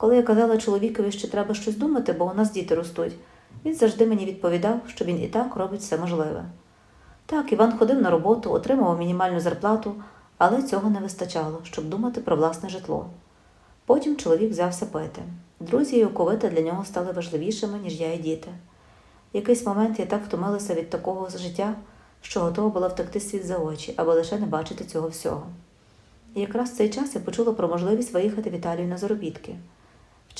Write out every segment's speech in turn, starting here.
Коли я казала чоловікові, що треба щось думати, бо у нас діти ростуть, він завжди мені відповідав, що він і так робить все можливе. Так, Іван ходив на роботу, отримував мінімальну зарплату, але цього не вистачало, щоб думати про власне житло. Потім чоловік взявся пити. Друзі і оковита для нього стали важливішими, ніж я і діти. В якийсь момент я так втомилася від такого життя, що готова була втекти світ за очі, аби лише не бачити цього всього. І якраз в цей час я почула про можливість виїхати в Італію на заробітки.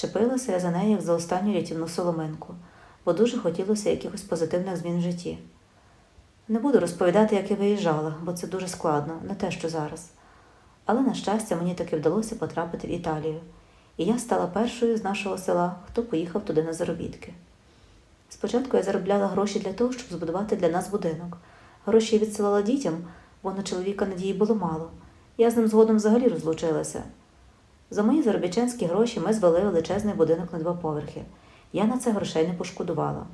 Вчепилася я за неї як за останню рятівну соломинку, бо дуже хотілося якихось позитивних змін в житті. Не буду розповідати, як я виїжджала, бо це дуже складно, не те, що зараз. Але, на щастя, мені таки вдалося потрапити в Італію, і я стала першою з нашого села, хто поїхав туди на заробітки. Спочатку я заробляла гроші для того, щоб збудувати для нас будинок. Гроші я відсилала дітям, бо на чоловіка надії було мало. Я з ним згодом взагалі розлучилася. За мої заробітчанські гроші ми звели величезний будинок на два поверхи. Я на це грошей не пошкодувала.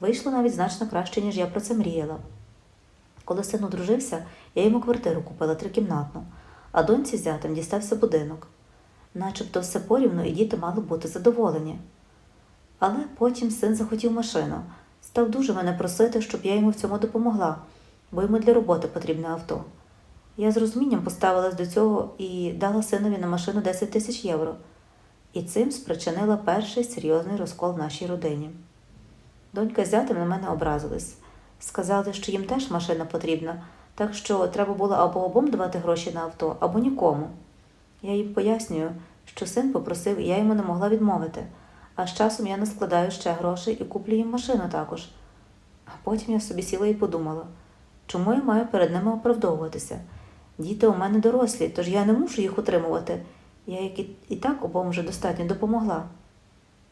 Вийшло навіть значно краще, ніж я про це мріяла. Коли син одружився, я йому квартиру купила трикімнатну, а доньці з зятем дістався будинок. Начебто все порівну і діти мали бути задоволені. Але потім син захотів машину, став дуже мене просити, щоб я йому в цьому допомогла, бо йому для роботи потрібне авто. Я з розумінням поставилась до цього і дала синові на машину 10 тисяч євро. І цим спричинила перший серйозний розкол в нашій родині. Донька з зятем на мене образились. Сказали, що їм теж машина потрібна, так що треба було або обом давати гроші на авто, або нікому. Я їм пояснюю, що син попросив, і я йому не могла відмовити, а з часом я наскладаю ще грошей і куплю їм машину також. А потім я собі сіла і подумала, чому я маю перед ними оправдовуватися? Діти у мене дорослі, тож я не мушу їх утримувати. Я як і, так обом вже достатньо допомогла.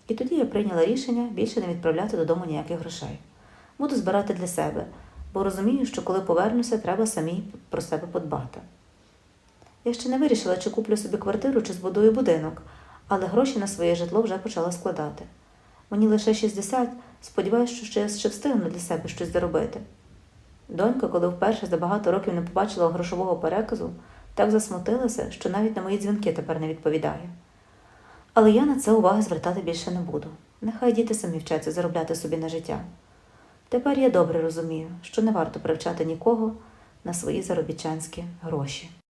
І тоді я прийняла рішення більше не відправляти додому ніяких грошей. Буду збирати для себе, бо розумію, що коли повернуся, треба самій про себе подбати. Я ще не вирішила, чи куплю собі квартиру, чи збудую будинок, але гроші на своє житло вже почала складати. Мені лише 60, сподіваюся, що я ще встигну для себе щось заробити. Донька, коли вперше за багато років не побачила грошового переказу, так засмутилася, що навіть на мої дзвінки тепер не відповідає. Але я на це уваги звертати більше не буду. Нехай діти самі вчаться заробляти собі на життя. Тепер я добре розумію, що не варто привчати нікого на свої заробітчанські гроші.